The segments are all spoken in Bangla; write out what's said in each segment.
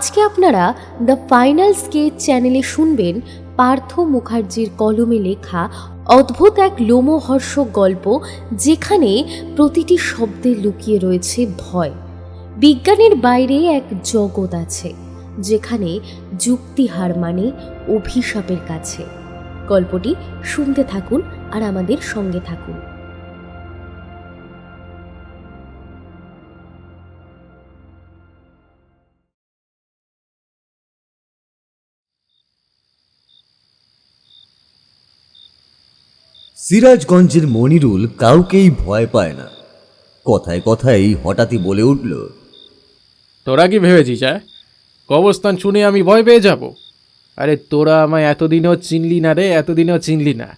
আজকে আপনারা দ্য ফাইনাল স্কেচ চ্যানেলে শুনবেন পার্থ মুখার্জির কলমে লেখা অদ্ভুত এক লোমহর্ষক গল্প যেখানে প্রতিটি শব্দে লুকিয়ে রয়েছে ভয়। বিজ্ঞানের বাইরে এক জগৎ আছে, যেখানে যুক্তি হার মানে অভিশাপের কাছে। গল্পটি শুনতে থাকুন আর আমাদের সঙ্গে থাকুন। সিরাজগঞ্জের মনিরুল কাউকেই ভয় পায় না। কথায় কথায় হঠাৎই বলে উঠল তোরা কি ভেবেছিস হ্যাঁ কবরস্থান শুনে আমি ভয় পেয়ে যাব? আরে তোরা আমায় এতদিনেও চিনলি না রে এতদিনেও চিনলি না।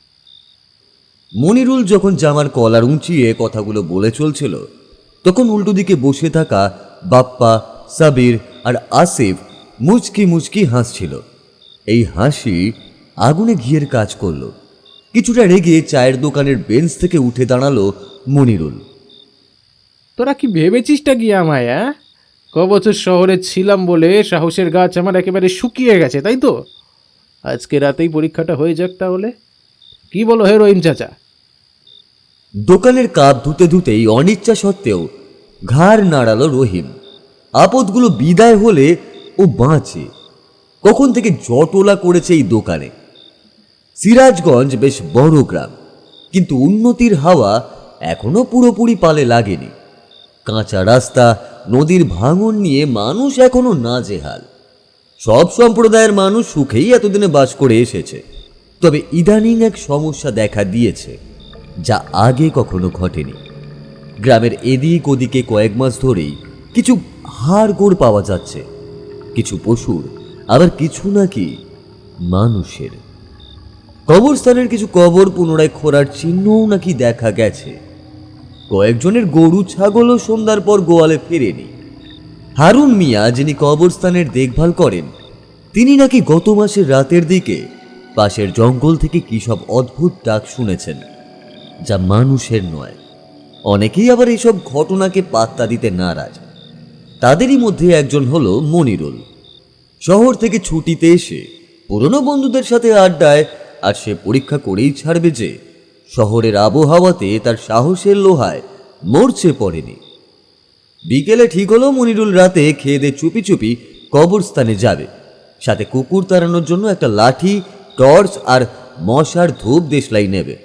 মনিরুল যখন জামার কলার উঁচিয়ে কথাগুলো বলে চলছিল তখন উল্টো দিকে বসে থাকা বাপ্পা সাবির আর আসিফ মুচকি মুচকি হাসছিল। এই হাসি আগুনে ঘিয়ের কাজ করল। কিছুটা রেগে চায়ের দোকানের বেঞ্চ থেকে উঠে দাঁড়াল মনিরুল। তোরা কি ভেবেছিসটা কি আমায় হ্যাঁ ক বছর শহরে ছিলাম বলে সাহসের গাছ আমার একেবারে শুকিয়ে গেছে তাই তো? আজকে রাতেই পরীক্ষাটা হয়ে যাক তাহলে। কি বলো হে রহিম চাচা? দোকানের কাপ ধুতে ধুতেই অনিচ্ছা সত্ত্বেও ঘাড় নাড়ালো রহিম। আপদগুলো বিদায় হলে ও বাঁচে। কখন থেকে জটলা করেছে এই দোকানে? সিরাজগঞ্জ বেশ বড় গ্রাম, কিন্তু উন্নতির হাওয়া এখনও পুরোপুরি পালে লাগেনি। কাঁচা রাস্তা, নদীর ভাঙন নিয়ে মানুষ এখনও নাজেহাল। সব সম্প্রদায়ের মানুষ সুখেই এতদিনে বাস করে এসেছে। তবে ইদানিং এক সমস্যা দেখা দিয়েছে, যা আগে কখনো ঘটেনি। গ্রামের এদিক ওদিকে কয়েক মাস ধরেই কিছু হাড়গোড় পাওয়া যাচ্ছে। কিছু পশুর, আবার কিছু নাকি মানুষের। কবরস্থানের কিছু কবর পুনরায় খোঁড়ার চিহ্নও নাকি দেখা গেছে। কয়েকজনের গরু ছাগলও সন্ধ্যার পর গোয়ালে ফেরেনি। হারুন মিয়া, যিনি কবরস্থানের দেখভাল করেন, তিনি নাকি গত মাসের রাতের দিকে পাশের জঙ্গল থেকে কী সব অদ্ভুত ডাক শুনেছেন, যা মানুষের নয়। অনেকেই আবার এইসব ঘটনাকে পাত্তা দিতে নারাজ। তাদেরই মধ্যে একজন হলো মনিরুল। শহর থেকে ছুটিতে এসে পুরনো বন্ধুদের সাথে আড্ডায় আর সে পরীক্ষা করেই ছাড়বে যে শহরের আবহাওয়াতে তার সাহসের লোহায় মরছে পড়েনি। বিকেলে ঠিক হলো মনিরুল রাতে খেয়ে চুপি চুপি কবরস্থানে যাবে। সাথে কুকুর তাড়ানোর জন্য একটা লাঠি, টর্চ আর মশার ধূপ দেশলাই নেবে।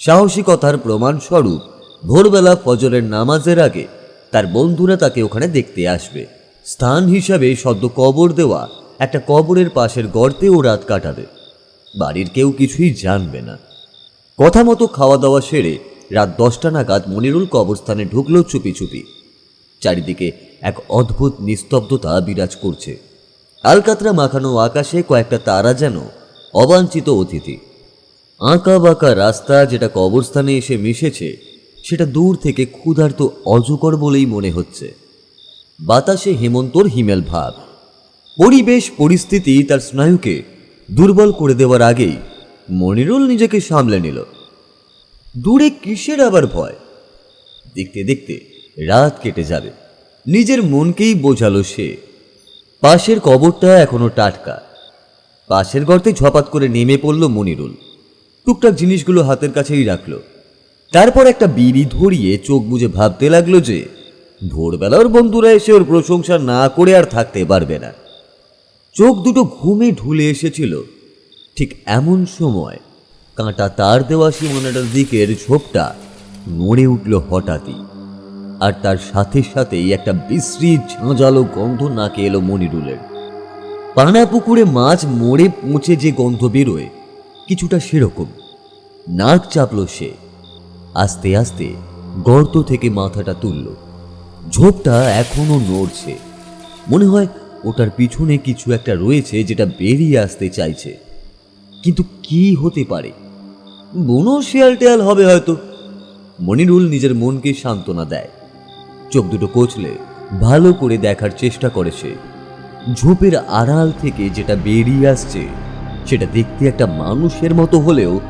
সাহসিকতার প্রমাণস্বরূপ ভোরবেলা ফজরের নামাজের আগে তার বন্ধুরা তাকে ওখানে দেখতে আসবে। স্থান হিসাবে সদ্য কবর দেওয়া একটা কবরের পাশের গর্তে ও রাত কাটাবে। বাড়ির কেউ কিছুই জানবে না। কথা মতো খাওয়া দাওয়া সেরে রাত দশটা নাগাদ মনিরুল কবরস্থানে ঢুকলো চুপি চুপি চারিদিকে এক অদ্ভুত নিস্তব্ধতা বিরাজ করছে। আলকাতরা মাখানো আকাশে কয়েকটা তারা যেন অবাঞ্ছিত অতিথি। আঁকা বাঁকা রাস্তা যেটা কবরস্থানে এসে মিশেছে, সেটা দূর থেকে ক্ষুধার্ত অজকর বলেই মনে হচ্ছে। বাতাসে হেমন্তর হিমেল ভাব। পরিবেশ, পরিস্থিতি, তার স্নায়ুকে দুর্বল করে দেওয়ার আগেই মনিরুল নিজেকে সামলে নিল। দূরে কিসের আবার ভয়? দেখতে দেখতে রাত কেটে যাবে। নিজের মনকেই বোঝালো সে। পাশের কবরটা এখনও টাটকা। পাশের গর্তে ঝপাত করে নেমে পড়ল মনিরুল। টুকটাক জিনিসগুলো হাতের কাছেই রাখল। তারপর একটা বিড়ি ধরিয়ে চোখ বুজে ভাবতে লাগল যে ভোরবেলা ওর বন্ধুরা এসে ওর প্রশংসা না করে আর থাকতে পারবে না। চোখ দুটো ঘুমে ঢুলে এসেছিল। ঠিক এমন সময় কাঁটা তার দেওয়া সীমানাটার দিকের ঝোপটা নড়ে উঠল হঠাৎই। আর তার সাথে সাথেই একটা বিশ্রী ঝাঁঝালো গন্ধ নাকে এলো মনিরুলের পানা পুকুরে মাছ মরে পচে যে গন্ধ বেরোয়, কিছুটা সেরকম। নাক চাপল সে। আস্তে আস্তে গর্ত থেকে মাথাটা তুলল। ঝোপটা এখনও নড়ছে। মনে হয় ওটার পিছনে কিছু একটা রয়েছে যেটা বেরিয়ে আসতে চাইছে। কিন্তু কি হতে পারে? বুনো শিয়াল টেয়াল হবে হয়তো। মনিরুল নিজের মনকে সান্ত্বনা দেয়। চোখ দুটো কচলে, ভালো করে দেখার চেষ্টা করে সে। ঝোপের আড়াল থেকে যেটা বেরিয়ে আসছে, সেটা দেখতে একটা মানুষের মতো হলেও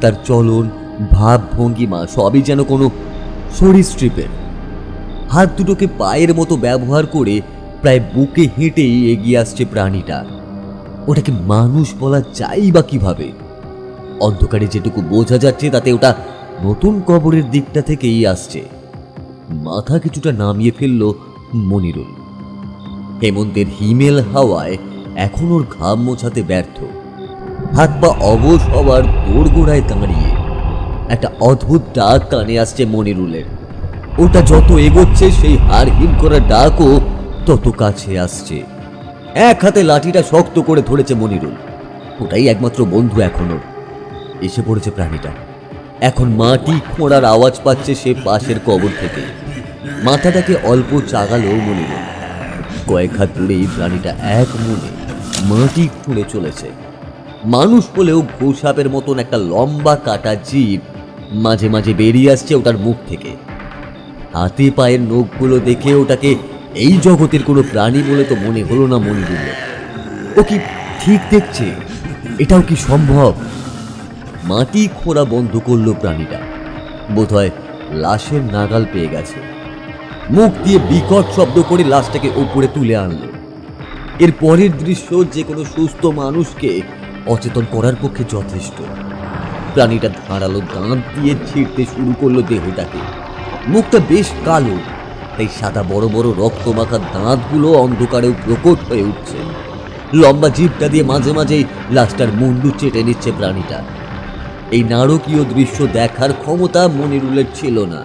তার চলন, ভাব ভঙ্গিমা সবই যেন কোনো সরীসৃপের। হাত দুটোকে পায়ের মতো ব্যবহার করে প্রায় বুকে হেঁটেই এগিয়ে আসছে প্রাণীটা। ওটাকে মানুষ বলা যায় বা কীভাবে? অন্ধকারে যেটুকু বোঝা যাচ্ছে, তাতে ওটা নতুন কবরের দিকটা থেকেই আসছে। মাথা কিছুটা নামিয়ে ফেলল মনিরুল। হেমন্তের হিমেল হাওয়ায় এখন ওর ঘাম মোছাতে ব্যর্থ। হাত পা অবশ হবার দোরগোড়ায় দাঁড়িয়ে। একটা অদ্ভুত ডাক কানে আসছে মনিরুলের। ওটা যত এগোচ্ছে, সেই হার হিম করা ডাকও তত কাছে আসছে। এক হাতে লাঠিটা শক্ত করে ধরেছে মনিরুল। ওটাই একমাত্র বন্ধু এখনও। এসে পড়েছে প্রাণীটা। এখন মাটি খোঁড়ার আওয়াজ পাচ্ছে সে পাশের কবর থেকে। মাথাটাকে অল্প চাগালেও মনিরুল। কয়েক হাত দূরেই প্রাণীটা এক মনে মাটি খুঁড়ে চলেছে। মানুষ বলেও ঘোষাপের মতন একটা লম্বা কাটা জীব মাঝে মাঝে বেরিয়ে আসছে ওটার মুখ থেকে। হাতে পায়ের নখগুলো দেখে ওটাকে এই জগতের কোনো প্রাণী বলে তো মনে হলো না মনিরুলের ও কি ঠিক দেখছে? এটাও কি সম্ভব? মাটি খোঁড়া বন্ধ করল প্রাণীটা। বোধহয় লাশের নাগাল পেয়ে গেছে। মুখ দিয়ে বিকট শব্দ করে লাশটাকে উপরে তুলে আনলো। এর পরের দৃশ্য যে কোনো সুস্থ মানুষকে অচেতন করার পক্ষে যথেষ্ট। প্রাণীটা ধারালো দাঁত দিয়ে ছিঁড়তে শুরু করল দেহটাকে। মুখটা বেশ কালো তাই সাদা বড় বড় রক্তমাখা দাঁতগুলো অন্ধকারেও প্রকট হয়ে উঠছে। লম্বা জিভটা দিয়ে মাঝে মাঝেই লাশটার মুন্ডু চেটে নিচ্ছে প্রাণীটা। এই নারকীয় দৃশ্য দেখার ক্ষমতা মনিরুলের ছিল না।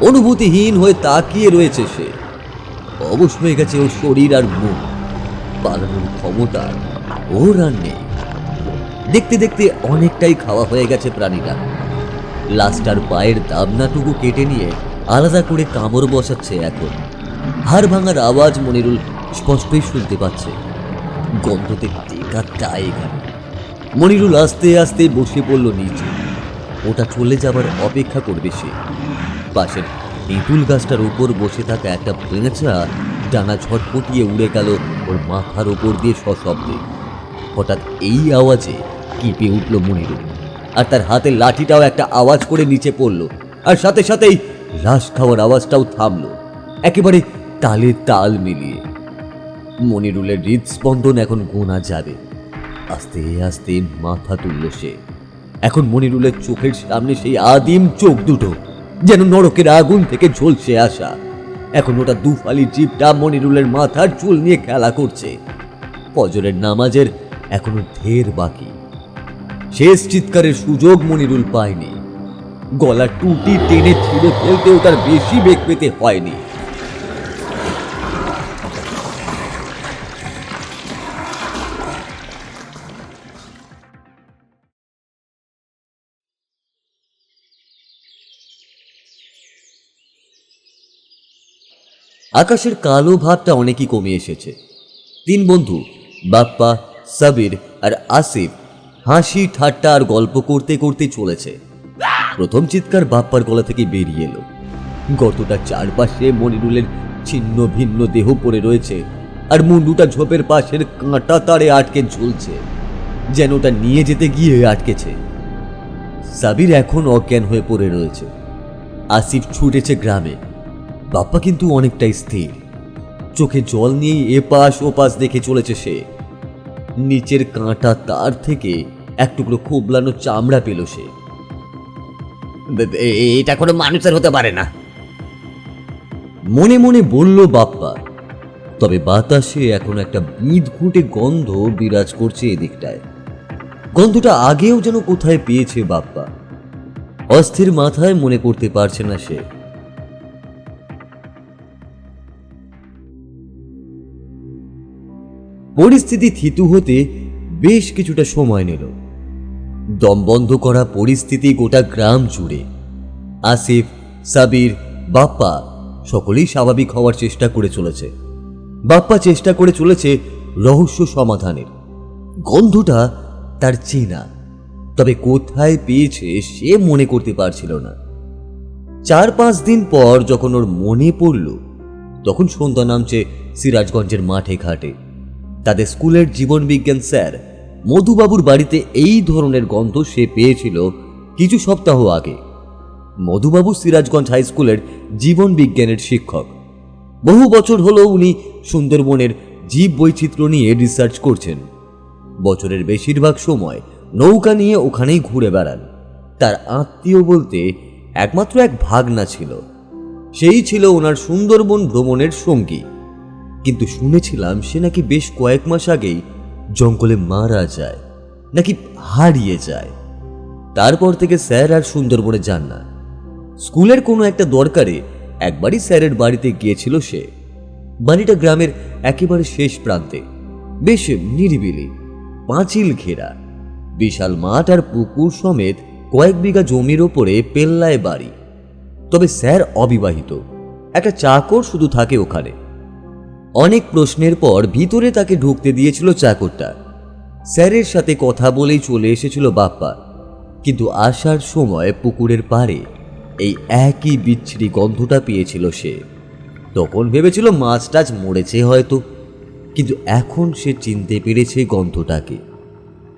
অনুভূতিহীন হয়ে তাকিয়ে রয়েছে সে। অবশ হয়ে গেছে ওর শরীর আর মুখ। পালানোর ক্ষমতা ওর আর নেই। দেখতে দেখতে অনেকটাই খাওয়া হয়ে গেছে প্রাণীটা। লাস্টার পায়ের দাবনাটুকু কেটে নিয়ে আলাদা করে কামড় বসাচ্ছে এখন। হাড় ভাঙার আওয়াজ মনিরুল স্পষ্টই শুনতে পাচ্ছে। গন্ধতে মনিরুল আস্তে আস্তে বসে পড়ল নিচে। ওটা চলে যাবার অপেক্ষা করবে সে। পাশের তেঁতুল গাছটার উপর বসে থাকা একটা পেঁচা ডানা ঝটপটিয়ে উড়ে গেল ওর মাথার উপর দিয়ে সশব্দে। হঠাৎ এই আওয়াজে কেঁপে উঠল মনিরুল। আর তার হাতের লাঠিটাও একটা আওয়াজ করে নিচে পড়ল। আর সাথে সাথেই লাশ খাওয়ার আওয়াজটাও থামলো। একেবারে তালে তাল মিলিয়ে। মনিরুলের হৃদস্পন্দন এখন গোনা যাবে। আস্তে আস্তে মাথা তুলল সে। এখন মনিরুলের চোখের সামনে সেই আদিম চোখ দুটো, যেন নরকের আগুন থেকে ঝলসে আসা। এখন ওটা দুফালি জিপটা মনিরুলের মাথার চুল নিয়ে খেলা করছে। ফজরের নামাজের এখনও ঢের বাকি। শেষ চিৎকারের সুযোগ মনিরুল পায়নি। গলা টুটি টেনে ছিঁড়ে ফেলতেও তার বেশি বেগ পেতে হয়নি। আকাশের কালো ভাবটা অনেকই কমে এসেছে। তিন বন্ধু, বাপ্পা, সাবির আর আসিফ হাসি, ঠাট্টা আর গল্প করতে করতে চলেছে। প্রথম চিৎকার বাপ্পার গলা থেকে বেরিয়ে এলো। গর্তটার চারপাশে মনিরুলের ছিন্ন ভিন্ন দেহ পড়ে রয়েছে আর মুন্ডুটা ঝোপের পাশের কাঁটা তারে আটকে ঝুলছে, যেন ওটা নিয়ে যেতে গিয়ে আটকেছে। সাবির এখন অজ্ঞান হয়ে পড়ে রয়েছে। আসিফ ছুটেছে গ্রামে। বাপ্পা কিন্তু অনেকটাই স্থির। চোখে জল নিয়েই এপাশ ওপাশ দেখে চলেছে সে। নিচের কাঁটা তার থেকে এক টুকরো খোবলানো চামড়া পেল সে। এটা কোনো মানুষের হতে পারে না। মনে মনে বলল বাপ্পা, তবে বাতাসে এখন একটা বিঁধ ঘুঁটে গন্ধ বিরাজ করছে এদিকটায়। গন্ধটা আগেও যেন কোথায় পেয়েছে বাপ্পা, অস্থির মাথায় মনে করতে পারছে না সে। পরিস্থিতি থিতু হতে বেশ কিছুটা সময় নিল। দম বন্ধ করা পরিস্থিতি গোটা গ্রাম জুড়ে। আসিফ, সাবির, বাপ্পা সকলেই স্বাভাবিক হওয়ার চেষ্টা করে চলেছে। বাপ্পা চেষ্টা করে চলেছে রহস্য সমাধানের। গন্ধটা তার চেনা। তবে কোথায় পেয়েছে সে মনে করতে পারছিল না। চার পাঁচ দিন পর যখন ওর মনে পড়ল, তখন সন্ধ্যা নামছে সিরাজগঞ্জের মাঠে ঘাটে। তাদের স্কুলের জীবন বিজ্ঞান স্যার মধুবাবুর বাড়িতে এই ধরনের গন্ধ সে পেয়েছিল কিছু সপ্তাহ আগে। মধুবাবু সিরাজগঞ্জ হাই স্কুলের জীবন বিজ্ঞানের শিক্ষক। বহু বছর হলো উনি সুন্দরবনের জীব বৈচিত্র্য নিয়ে রিসার্চ করছেন। বছরের বেশিরভাগ সময় নৌকা নিয়ে ওখানেই ঘুরে বেড়ান। তার আত্মীয় বলতে একমাত্র এক ভাগনা ছিল। সেই ছিল ওনার সুন্দরবন ভ্রমণের সঙ্গী। কিন্তু শুনেছিলাম সে নাকি বেশ কয়েক মাস আগেই জঙ্গলে মারা যায়, নাকি হারিয়ে যায়। তারপর থেকে স্যার আর সুন্দরবনে যান না। স্কুলের কোনো একটা দরকারে একবারই স্যারের বাড়িতে গিয়েছিল সে। বাড়িটা গ্রামের একেবারে শেষ প্রান্তে, বেশ নিরিবিলি, পাঁচিল ঘেরা, বিশাল মাঠ আর পুকুর সমেত কয়েক বিঘা জমির ওপরে পেল্লায় বাড়ি। তবে স্যার অবিবাহিত, একটা চাকর শুধু থাকে ওখানে। অনেক প্রশ্নের পর ভিতরে তাকে ঢুকতে দিয়েছিল চাকরটা। স্যারের সাথে কথা বলেই চলে এসেছিল বাপ্পা। কিন্তু আসার সময় পুকুরের পাড়ে এই একই বিচ্ছিরি গন্ধটা পেয়েছিল সে। তখন ভেবেছিল মাছ টাছ মরেছে হয়তো, কিন্তু এখন সে চিনতে পেরেছে গন্ধটাকে।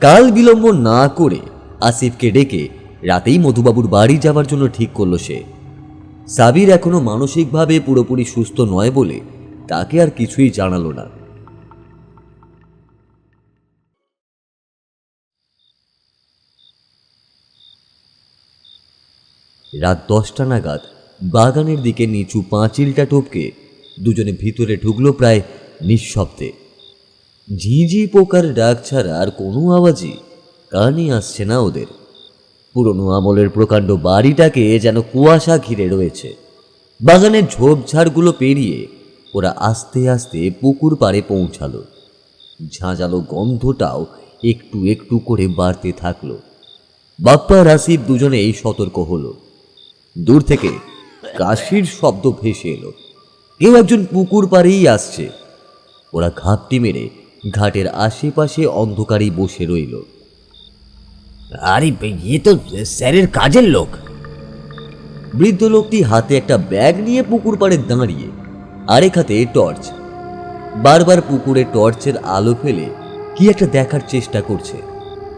কাল বিলম্ব না করে আসিফকে ডেকে রাতেই মধুবাবুর বাড়ি যাওয়ার জন্য ঠিক করল সে। সাবির এখনও মানসিকভাবে পুরোপুরি সুস্থ নয় বলে তাকে আর কিছুই জানালো না। রাত দশটা নাগাদ বাগানের দিকে নিচু পাঁচিলটা টপকে দুজনে ভিতরে ঢুকলো প্রায় নিঃশব্দে। ঝিঝি পোকার ডাক ছাড়া আর কোনো আওয়াজই কানে আসছে না ওদের। পুরনো আমলের প্রকাণ্ড বাড়িটাকে যেন কুয়াশা ঘিরে রয়েছে। বাগানের ঝোপঝাড়গুলো পেরিয়ে ওরা আস্তে আস্তে পুকুর পাড়ে পৌঁছালো। ঝাঁঝালো গন্ধটাও একটু একটু করে বাড়তে থাকল। বাপ্পা রাসিব দুজনেই সতর্ক হলো। দূর থেকে কাশির শব্দ ভেসে এলো। কেউ একজন পুকুর পাড়েই আসছে। ওরা ঘাপটি মেরে ঘাটের আশেপাশে অন্ধকারেই বসে রইল। আরে এ তো স্যারের কাজের লোক। বৃদ্ধ লোকটি হাতে একটা ব্যাগ নিয়ে পুকুর পাড়ে দাঁড়িয়ে আরেক হাতে টর্চ। বারবার পুকুরে টর্চের আলো ফেলে কি একটা দেখার চেষ্টা করছে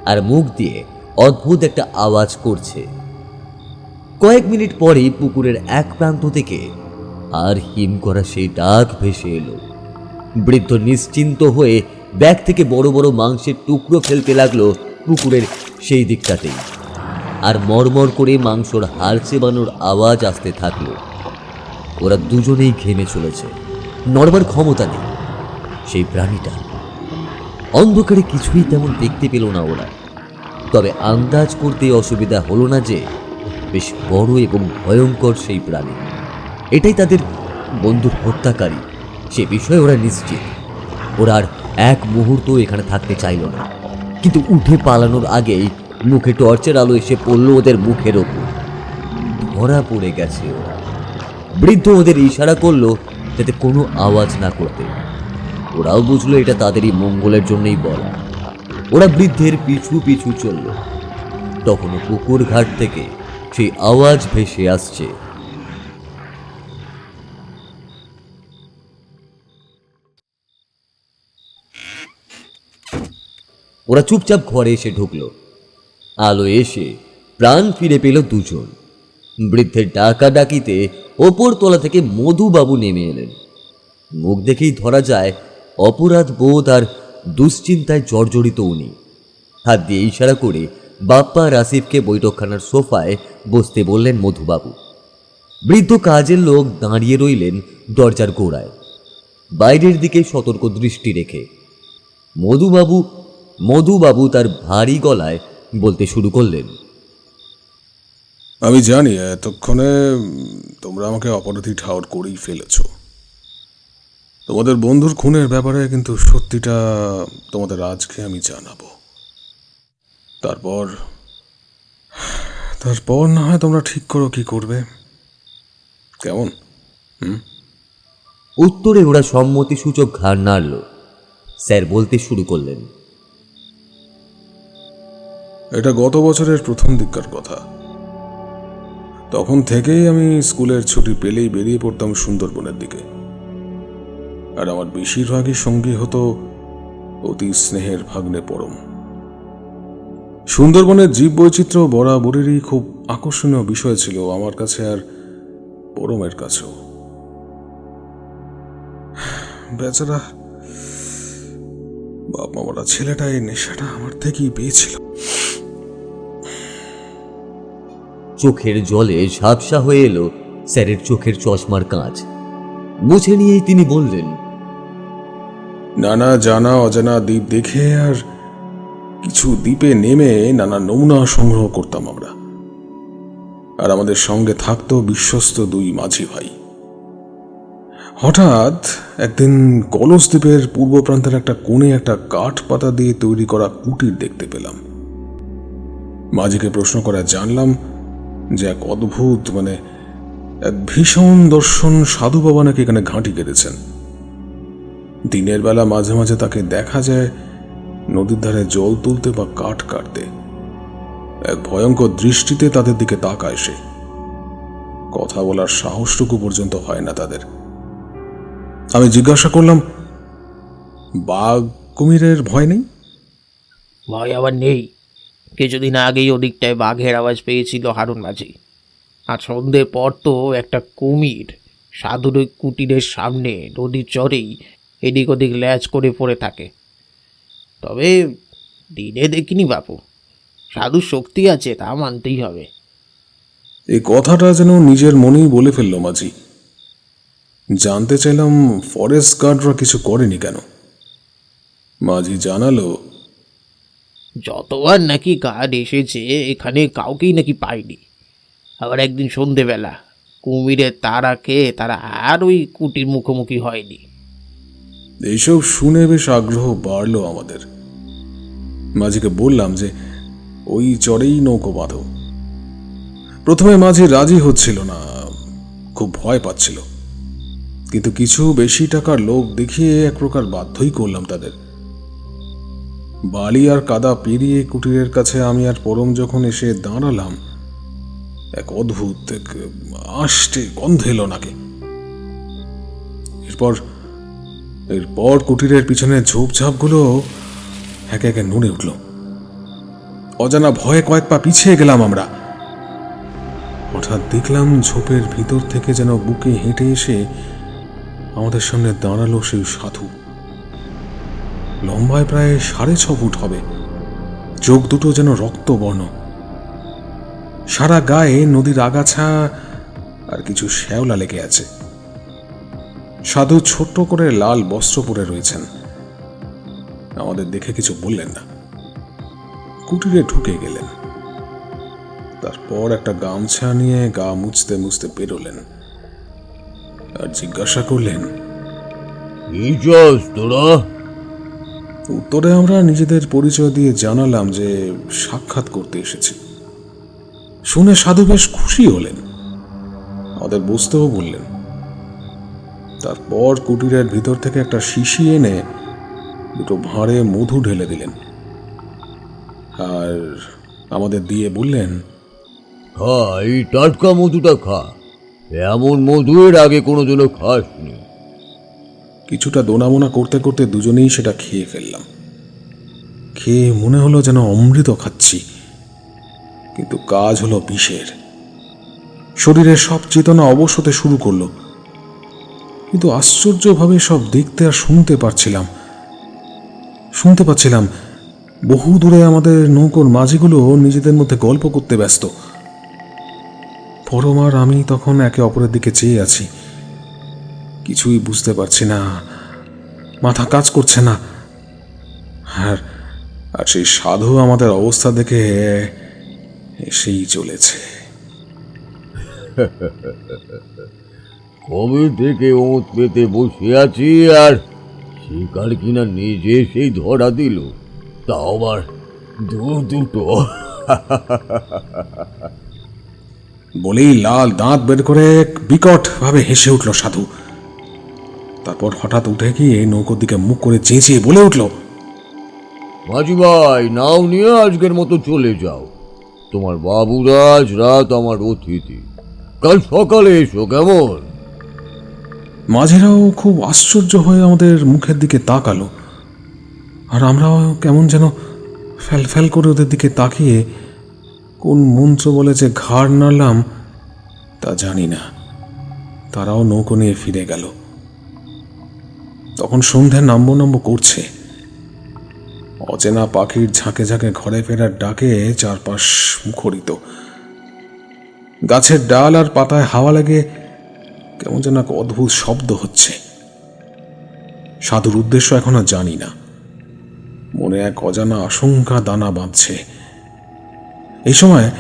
আর মুখ দিয়ে অদ্ভুত একটা আওয়াজ করছে। কয়েক মিনিট পরেই পুকুরের এক প্রান্ত থেকে আর হিম করা সেই ডাক ভেসে এলো। বৃদ্ধ নিশ্চিন্ত হয়ে ব্যাগ থেকে বড় বড় মাংসের টুকরো ফেলতে লাগল পুকুরের সেই দিকটাতেই। আর মরমর করে মাংসর হাড় চেবানোর আওয়াজ আসতে থাকল। ওরা দুজনেই ঘেমে চলেছে। নড়বার ক্ষমতা নেই। সেই প্রাণীটা। অন্ধকারে কিছুই তেমন দেখতে পেল না ওরা। তবে আন্দাজ করতে অসুবিধা হলো না যে, বেশ বড় এবং ভয়ঙ্কর সেই প্রাণী। এটাই তাদের বন্ধুর হত্যাকারী। সে বিষয়ে ওরা নিশ্চিত। ওরা আর এক মুহূর্ত এখানে থাকতে চাইল না। কিন্তু উঠে পালানোর আগেই মুখে টর্চের আলো এসে পড়ল ওদের মুখের ওপর। ধরা পড়ে গেছে ওরা। বৃদ্ধ ওদের ইশারা করল যাতে কোনো আওয়াজ না করতে। ওরাও বুঝলো এটা তাদেরই মঙ্গলের জন্যই বলা। ওরা বৃদ্ধের পিছু পিছু চলল। তখনও পুকুর ঘাট থেকে সেই আওয়াজ ভেসে আসছে। ওরা চুপচাপ ঘরে এসে ঢুকলো। আলো এসে প্রাণ ফিরে পেল দুজন। বৃদ্ধের ডাকা ডাকিতে ওপর তলা থেকে মধুবাবু নেমে এলেন। মুখ দেখেই ধরা যায় অপরাধ বোধ আর দুশ্চিন্তায় জর্জরিত উনি। হাত দিয়ে ইশারা করে বাপ্পা আর আসিফকে বৈঠকখানার সোফায় বসতে বললেন মধুবাবু। বৃদ্ধ কাজের লোক দাঁড়িয়ে রইলেন দরজার গোড়ায়। বাইরের দিকে সতর্ক দৃষ্টি রেখে। মধুবাবু মধুবাবু তার ভারী গলায় বলতে শুরু করলেন। আমি জানি এতক্ষণে তোমরা আমাকে অপরাধী ঠাওর করেই ফেলেছ। তোমাদের বন্ধুর খুনের ব্যাপারে কিন্তু সত্যিটা তোমাদের আজকে আমি জানাব। তারপর তারপর না হয় তোমরা ঠিক করো কি করবে। কেমন? হুম? উত্তরে ওরা সম্মতিসূচক ঘাড় নাড়ল। স্যার বলতে শুরু করলেন। এটা গত বছরের প্রথম দিককার কথা। তখন থেকেই আমি স্কুলের ছুটি পেলেই বেরিয়ে পড়তাম সুন্দরবনের দিকে। আর আমার বেশিরভাগই সঙ্গী হতো অতি স্নেহের ভাগ্নে পরম। সুন্দরবনের জীব বৈচিত্র্য বরাবরেরই খুব আকর্ষণীয় বিষয় ছিল আমার কাছে আর পরমের কাছেও। বেচারা বাপ মামারা ছেলেটা এই নেশাটা আমার থেকেই পেয়েছিল। চোখের জলে ঝাপসা হয়ে এলো স্যারের চোখের চশমার কাঁচ। মুছে নিয়েই তিনি বললেন, নানা জানা অজানা দ্বীপ দেখে আর কিছু দ্বীপে নেমে নানা নমুনা সংগ্রহ করতাম আমরা। আর আমাদের সঙ্গে থাকতো বিশ্বস্ত দুই মাঝি ভাই। হঠাৎ একদিন কলস দ্বীপের পূর্ব প্রান্তের একটা কোণে একটা কাঠ পাতা দিয়ে তৈরি করা কুটির দেখতে পেলাম। মাঝিকে প্রশ্ন করা জানলাম যে এক অদ্ভুত মানে এক ভীষণ দর্শন সাধু বাবা নাকি এখানে ঘাঁটি কেটেছেন। দিনের বেলা মাঝে মাঝে তাকে দেখা যায় নদীর ধারে জল তুলতে বা কাঠ কাটতে। এক ভয়ঙ্কর দৃষ্টিতে তাদের দিকে তাকায় সে। কথা বলার সাহসটুকু পর্যন্ত হয় না তাদের। আমি জিজ্ঞাসা করলাম, বাঘ কুমিরের ভয় নেই? ভয় আবার নেই। কিছুদিন আগেই ওদিকটায় বাঘের আওয়াজ পেয়েছিল হারুন মাঝি। আর সন্ধ্যের পর তো একটা কুমির সাধুর কুটিরের সামনে নদীর চরেই এদিক ওদিক ল্যাচ করে পড়ে থাকে। তবে দিনে দেখিনি বাপু, সাধুর শক্তি আছে তা মানতেই হবে। এই কথাটা যেন নিজের মনেই বলে ফেলল মাঝি। জানতে চাইলাম ফরেস্ট গার্ডরা কিছু করেনি কেন? মাঝি জানালো যতবার নাকি গার্ড এসেছে, এখানে কাউকেই নাকি পাইনি। আবার একদিন সন্ধেবেলা, কুমিরের তারা খেয়ে তারা আর ওই কুটির মুখোমুখি হয়নি। এইসব শুনে বেশ আগ্রহ বাড়লো আমাদের। মাঝিকে বললাম যে, ওই চরেই নৌকো বাঁধো। প্রথমে মাঝি রাজি হচ্ছিল না, খুব ভয় পাচ্ছিল। কিন্তু কিছু বেশি টাকার লোক দেখিয়ে এক প্রকার বাধ্যই করলাম তাদের। বালি আর কাদা পেরিয়ে কুটিরের কাছে আমি আর পরম যখন এসে দাঁড়ালাম, এক অদ্ভুত, এক আষ্টে গন্ধ এলো নাকে। এরপর এরপর কুটিরের পিছনে ঝোপঝাপগুলো একে একে নড়ে উঠল। অজানা ভয়ে কয়েক পা পিছিয়ে গেলাম আমরা। হঠাৎ দেখলাম ঝোপের ভিতর থেকে যেন বুকে হেঁটে এসে আমাদের সামনে দাঁড়াল সেই সাধু। লম্বায় প্রায় সাড়ে ছ ফুট হবে। চোখ দুটো যেন রক্তবর্ণ। সারা গায়ে নদীর আগাছা আর কিছু শ্যাওলা লেগে আছে। সাধু ছোট্ট করে লাল বস্ত্র পরে রয়েছেন। আমাদের দেখে কিছু বললেন না। কুটিরে ঢুকে গেলেন। তারপর একটা গামছা নিয়ে গা মুছতে মুছতে বেরোলেন। আর জিজ্ঞাসা করলেন উত্তরে আমরা নিজেদের পরিচয় দিয়ে জানালাম যে সাক্ষাৎ করতে এসেছি। শুনে সাধু বেশ খুশি হলেন। আমাদের বুঝতেও বললেন। তারপর কুটিরের ভিতর থেকে একটা শিশি এনে দুটো ভাঁড়ে মধু ঢেলে দিলেন। আর আমাদের দিয়ে বললেন খা এই টাটকা মধুটা খা। এমন মধু এর আগে কোনোদিনও খাসনি। কিছুটা দোনামোনা করতে করতে দুজনেই সেটা খেয়ে ফেললাম। খেয়ে মনে হলো যেন অমৃত খাচ্ছি, কিন্তু কাজ হলো বিষের। শরীরের সব চেতনা অবশ হতে শুরু করল, কিন্তু আশ্চর্যভাবে সব দেখতে আর শুনতে পারছিলাম। শুনতে পাচ্ছিলাম, বহু দূরে আমাদের নৌকোর মাঝিগুলো নিজেদের মধ্যে গল্প করতে ব্যস্ত। পরম আর আমি তখন একে অপরের দিকে চেয়ে আছি। কিছুই বুঝতে পারছি না। মাথা কাজ করছে না। আর আর সেই সাধু আমাদের অবস্থা দেখে এসেই চলেছে। কবে থেকে ওঁত পেতে বসে আছি আর শিকার কিনা নিজে সেই ধরা দিল তাও আবার দু দুটো। বলেই লাল দাঁত বের করে বিকট ভাবে হেসে উঠল সাধু। তারপর হঠাৎ উঠে গিয়ে নৌকোর দিকে মুখ করে চেঁচিয়ে বলে উঠল মাঝি ভাই নাও নিয়ে আজকের মতো চলে যাও। তোমার বাবুরা আজ রাত আমার অতিথি। কাল সকালে এসো কেমন? মাঝেরাও খুব আশ্চর্য হয়ে আমাদের মুখের দিকে তাকালো। আর আমরাও কেমন যেন ফ্যাল ফ্যাল করে ওদের দিকে তাকিয়ে কোন মন্ত্র বলে যে ঘাড় নাড়লাম তা জানি না। তারাও নৌকো নিয়ে ফিরে গেল। তখন সন্ধ্যে নাম্বো নাম্বো করছে। অচেনা পাখির ঝাঁকে ঝাঁকে ঘরে ফেরার ডাকে চারপাশ মুখরিত। গাছের ডাল আর পাতায় হাওয়া লাগে কেমন যেন এক অদ্ভুত শব্দ হচ্ছে। সাধুর উদ্দেশ্য এখন আর জানি না। মনে এক অজানা আশঙ্কা দানা বাঁধছে। এই সময়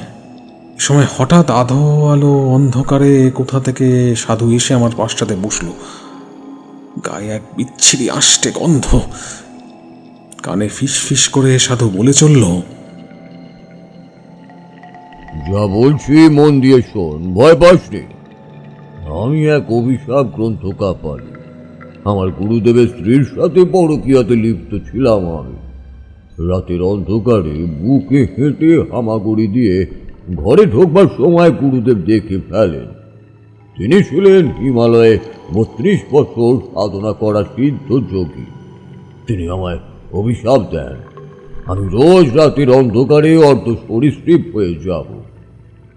সময় হঠাৎ আধো আলো অন্ধকারে কোথা থেকে সাধু এসে আমার পাশটাতে বসল। গায়ে এক বিচ্ছিরি আষ্টে গন্ধ। কানে ফিস ফিস করে সাধু বলে চলল, যা বলছি মন দিয়ে শোন, ভয় পাস নে। আমি এক অভিশাপ গ্রন্থ কাপালি। আমার গুরুদেবের স্ত্রীর সাথে পরকীয়াতে লিপ্ত ছিলাম আমি। রাতের অন্ধকারে বুকে হেঁটে হামাগুড়ি দিয়ে ঘরে ঢোকবার সময় গুরুদেব দেখে ফেলেন। তিনি ছিলেন হিমালয়ে বত্রিশ বছর সাধনা করা সিদ্ধ যোগী তিনি আমায় অভিশাপ দেন। আমি রোজ রাতের অন্ধকারে অর্ধ সরীসৃপ হয়ে যাব।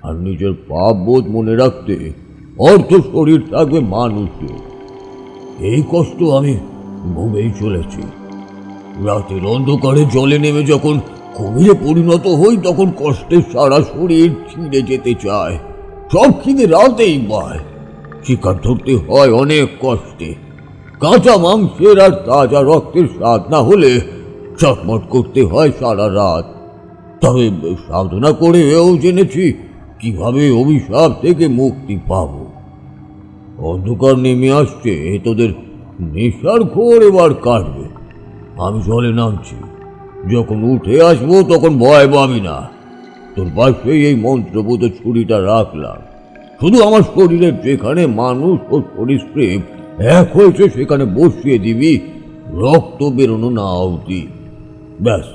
আর নিজের পাপ বোধ মনে রাখতে অর্ধ শরীর থাকবে মানুষের। এই কষ্ট আমি ভুগেই চলেছি। রাতের অন্ধকারে জলে নেমে যখন কুমিরে পরিণত হই, তখন কষ্টে সারা শরীর ছিঁড়ে যেতে চায়। সব খিদে রাতেই পায়। শিকার ধরতে হয় অনেক কষ্টে। কাঁচা মাংসের আর তাজা রক্তের স্বাদ না হলে চটমট করতে হয় সারা রাত। তবে সাধনা করে করেও জেনেছি কীভাবে অভিশাপ থেকে মুক্তি পাব। অন্ধকার নেমে আসছে তোদের নেশার ঘোর এবার কাটবে। আমি জলে নামছি। যখন উঠে আসব তখন ভয় পাবি না। তোর পাশেই এই মন্ত্রবোধ ছুরিটা রাখলাম। শুধু আমার শরীরের যেখানে মানুষ ও সরীসৃপ এক হয়েছে, সেখানে বসিয়ে দিবি, রক্ত বেরোনো না অবধি। ব্যাস,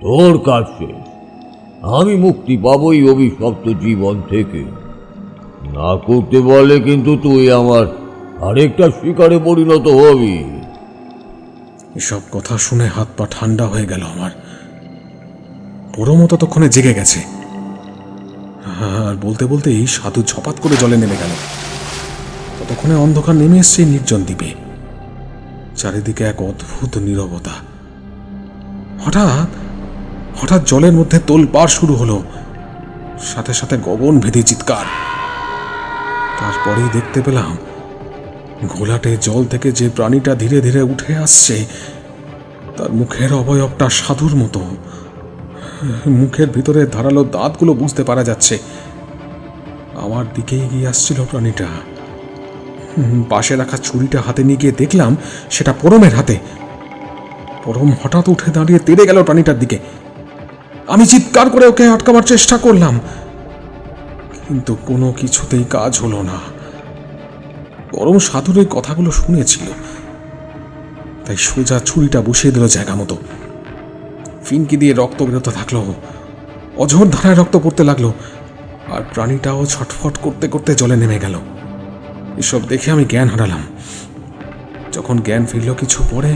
তোর কাজ শেষ। আমি মুক্তি পাবো এই অভিশপ্ত জীবন থেকে। না করতে বলে কিন্তু তুই আমার আরেকটা শিকারে পরিণত হবি। এসব কথা শুনে হাত পা ঠান্ডা হয়ে গেল আমার। পরমো ততক্ষণে জেগে গেছে। আর বলতে বলতে এই সাধু ঝপাত করে জলে নেমে গেল। ততক্ষণে অন্ধকার নেমে এসছে নির্জন দ্বীপে। চারিদিকে এক অদ্ভুত নীরবতা। হঠাৎ হঠাৎ জলের মধ্যে তোলপাড় শুরু হলো। সাথে সাথে গগন ভেদে চিৎকার। তারপরেই দেখতে পেলাম, ঘোলাটে জল থেকে যে প্রাণীটা ধীরে ধীরে উঠে আসছে, তার মুখের অবয়বটা সাধুর মতো। মুখের ভিতরে ধারালো দাঁতগুলো বুঝতে পারা যাচ্ছে। আমার দিকে এগিয়ে আসছিল প্রাণীটা। পাশে রাখা ছুরিটা হাতে নিয়ে গিয়ে দেখলাম সেটা পরমের হাতে। পরম হঠাৎ উঠে দাঁড়িয়ে তেড়ে গেল প্রাণীটার দিকে। আমি চিৎকার করে ওকে আটকাবার চেষ্টা করলাম। কিন্তু কোনো কিছুতেই কাজ হলো না। পরম সাধুর কথাগুলো শুনেছিল। তাই সোজা ছুরিটা বসিয়ে দিল জায়গা মতো। ফিনকি দিয়ে রক্ত বেরোতে থাকল। অঝোর ধারায় রক্ত পড়তে লাগল, আর প্রাণীটাও ছটফট করতে করতে জলে নেমে গেল। এসব দেখে আমি জ্ঞান হারালাম। যখন জ্ঞান ফিরল কিছু পরে,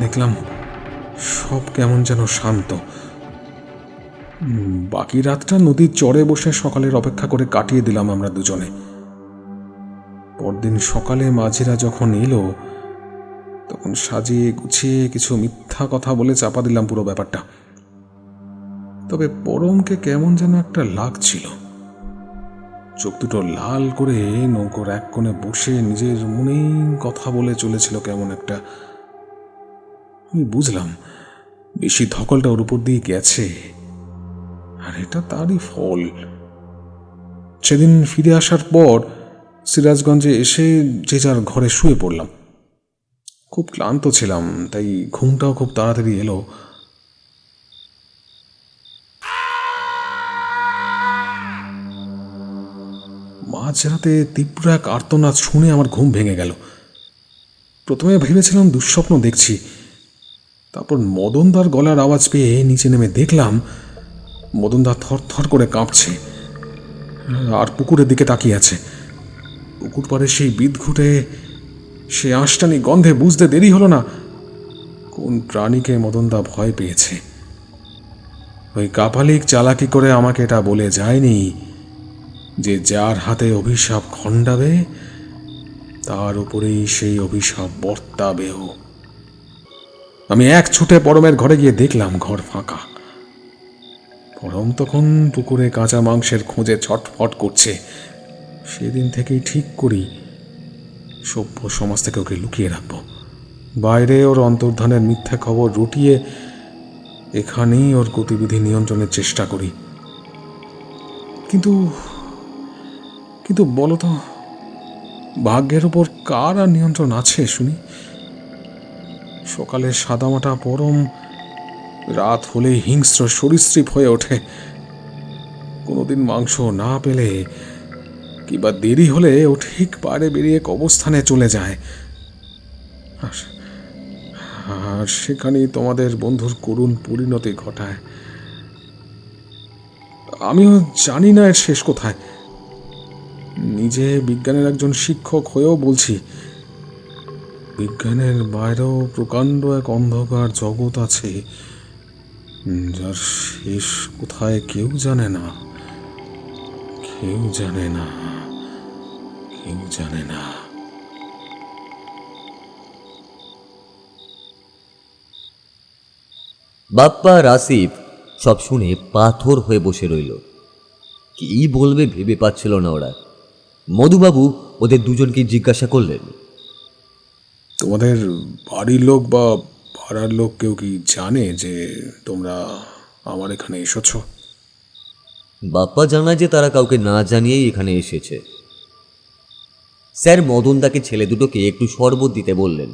দেখলাম সব কেমন যেন শান্ত। বাকি রাতটা নদীর চরে বসে সকালের অপেক্ষা করে কাটিয়ে দিলাম আমরা দুজনে। পরদিন সকালে মাঝিরা যখন এলো তখন সাজিয়ে গুছিয়ে কিছু মিথ্যা কথা বলে চাপা দিলাম পুরো ব্যাপারটা। তবে পরমকে কেমন যেন একটা লাগছিল। চোখ দুটো লাল করে নৌকোর এক কোণে বসে নিজের মনেই কথা বলে চলেছিল কেমন একটা। আমি বুঝলাম, বেশি ধকলটা ওর উপর দিয়ে গেছে। আর এটা তারই ফল। সেদিন ফিরে আসার পর সিরাজগঞ্জে এসে যে যার ঘরে শুয়ে পড়লাম। খুব ক্লান্ত ছিলাম, তাই ঘুমটাও খুব তাড়াতাড়ি এলো। মাঝরাতে তীব্র এক আর্তনাদ শুনে আমার ঘুম ভেঙে গেল। প্রথমে ভেবেছিলাম দুঃস্বপ্ন দেখছি, তারপর মদনদার গলার আওয়াজ পেয়ে নিচে নেমে দেখলাম মদনদা থর থর করে কাঁপছে, আর পুকুরের দিকে তাকিয়ে আছে। পুকুর পাড়ে সেই বিদ ঘুটে সে আঁশটানি গন্ধে বুঝতে দেরি হলো না। কোন প্রাণীকে মদনদা ভয় পেয়েছে? ওই কাপালিক চালাকি করে আমাকে এটা বলে যায়নি যে যার হাতে অভিশাপ খণ্ডাবে, তার উপরেই সেই অভিশাপ বর্তাবেও আমি এক ছুটে পরমের ঘরে গিয়ে দেখলাম ঘর ফাঁকা। পরম তখন পুকুরে কাঁচা মাংসের খোঁজে ছটফট করছে। সেদিন থেকেই ঠিক করি সভ্য সমাজ থেকে ওকে লুকিয়ে রাখব। বাইরে ওর অন্তর্ধানের মিথ্যা খবর রটিয়ে এখানেই ওর গতিবিধি নিয়ন্ত্রণের চেষ্টা করি। কিন্তু কিন্তু বলো তো, ভাগ্যের উপর কার আর নিয়ন্ত্রণ আছে শুনি? সকালে সাদামাটা পরম, রাত হলেই হিংস্র সরীসৃপ হয়ে ওঠে। কোনোদিন মাংস না পেলে কিংবা দেরি হলে ও ঠিক পারে বেরিয়ে কবস্থানে চলে যায়। আর সেখানেই তোমাদের বন্ধুর করুণ পরিণতি ঘটায়। আমিও জানি না এর শেষ কোথায়। নিজে বিজ্ঞানের একজন শিক্ষক হয়েও বলছি, বিজ্ঞানের বাইরেও প্রকাণ্ড এক অন্ধকার জগৎ আছে, যার শেষ কোথায় কেউ জানে না, কেউ জানে না। কেউ জানে না। বাপ্পা রাসিফ সব শুনে পাথর হয়ে বসে রইল। কি বলবে ভেবে পাচ্ছিল না ওরা। মধুবাবু ওদের দুজনকে জিজ্ঞাসা করলেন। তোমাদের বাড়ির লোক বা পাড়ার লোক কেউ কি জানে যে তোমরা আমার এখানে এসেছ? বাপ্পা জানায় যে তারা কাউকে না জানিয়েই এখানে এসেছে। স্যার মদন তাকে ছেলে দুটোকে একটু শরবত দিতে বললেন।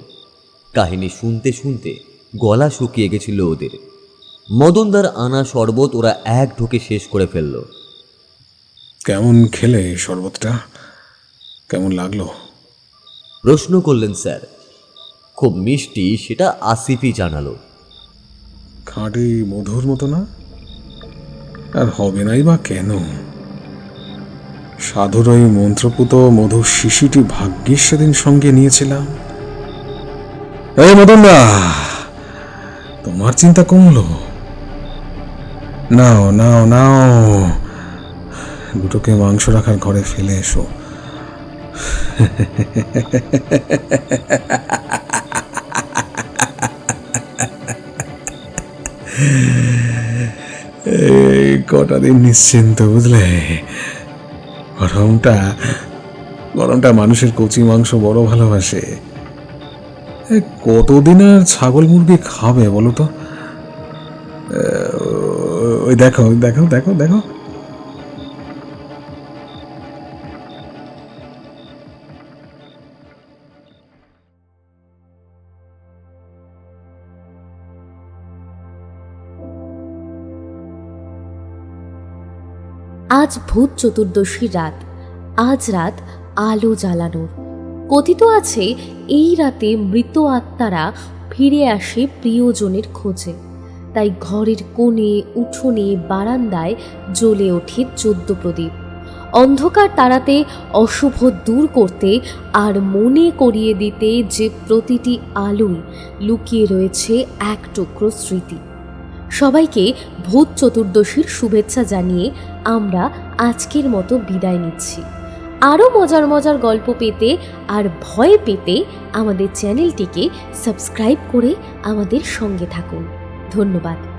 কাহিনী শুনতে শুনতে গলা শুকিয়ে গেছিল ওদের। মদনদার আনা শরবত ওরা এক ঢোকে শেষ করে ফেলল। কেমন খেলে এই শরবতটা? কেমন লাগল? প্রশ্ন করলেন স্যার। খুব মিষ্টি সেটা আসিফই জানালো। খাঁটি মধুর মতো না? আর হবে নাই বা কেন? সাধুর ওই মন্ত্রপুত মধুর শিশিটি ভাগ্যের সেদিন সঙ্গে নিয়েছিলাম। এই মদনদা, তোমার চিন্তা কমলো? নাও নাও নাও। দুটোকে মাংস রাখার ঘরে ফেলে এসো। কটা দিন নিশ্চিন্ত, বুঝলে? গরমটা গরমটা মানুষের কচি মাংস বড় ভালোবাসে। কতদিন আর ছাগল মুরগি খাবে বলো তো? ওই দেখো দেখো দেখো দেখো। আজ ভূত চতুর্দশী রাত। আজ রাত আলো জ্বালানোর। কথিত আছে, এই রাতে মৃত আত্মারা ফিরে আসে প্রিয়জনের খোঁজে। তাই ঘরের কোণে, উঠোনে, বারান্দায় জ্বলে ওঠে চোদ্দ প্রদীপ। অন্ধকার তাড়াতে অশুভ দূর করতে আর মনে করিয়ে দিতে যে প্রতিটি আলোয় লুকিয়ে রয়েছে এক টুকরো স্মৃতি। সবাইকে ভূত চতুর্দশীর শুভেচ্ছা জানিয়ে আমরা আজকের মতো বিদায় নিচ্ছি। আরও মজার মজার গল্প পেতে আর ভয় পেতে আমাদের চ্যানেলটিকে সাবস্ক্রাইব করে আমাদের সঙ্গে থাকুন। ধন্যবাদ।